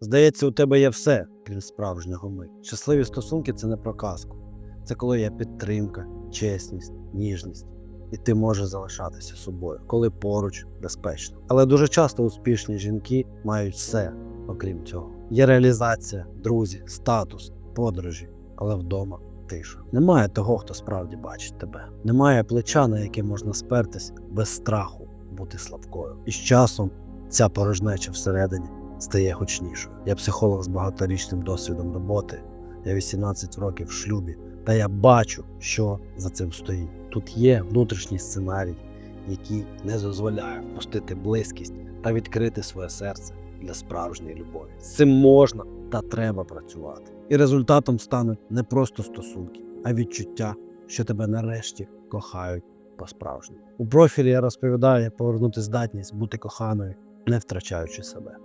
Здається, у тебе є все, крім справжнього ми. Щасливі стосунки це не про казку. Це коли є підтримка, чесність, ніжність. І ти можеш залишатися собою, коли поруч безпечно. Але дуже часто успішні жінки мають все, окрім цього. Є реалізація, друзі, статус, подорожі, але вдома тиша. Немає того, хто справді бачить тебе. Немає плеча, на яке можна спертись без страху бути слабкою. І з часом ця порожнеча всередині стає гучнішою. Я психолог з багаторічним досвідом роботи. Я 18 років в шлюбі, та я бачу, що за цим стоїть. Тут є внутрішній сценарій, який не дозволяє впустити близькість та відкрити своє серце для справжньої любові. З цим можна та треба працювати. І результатом стануть не просто стосунки, а відчуття, що тебе нарешті кохають по-справжньому. У профілі я розповідаю, як повернути здатність бути коханою, не втрачаючи себе.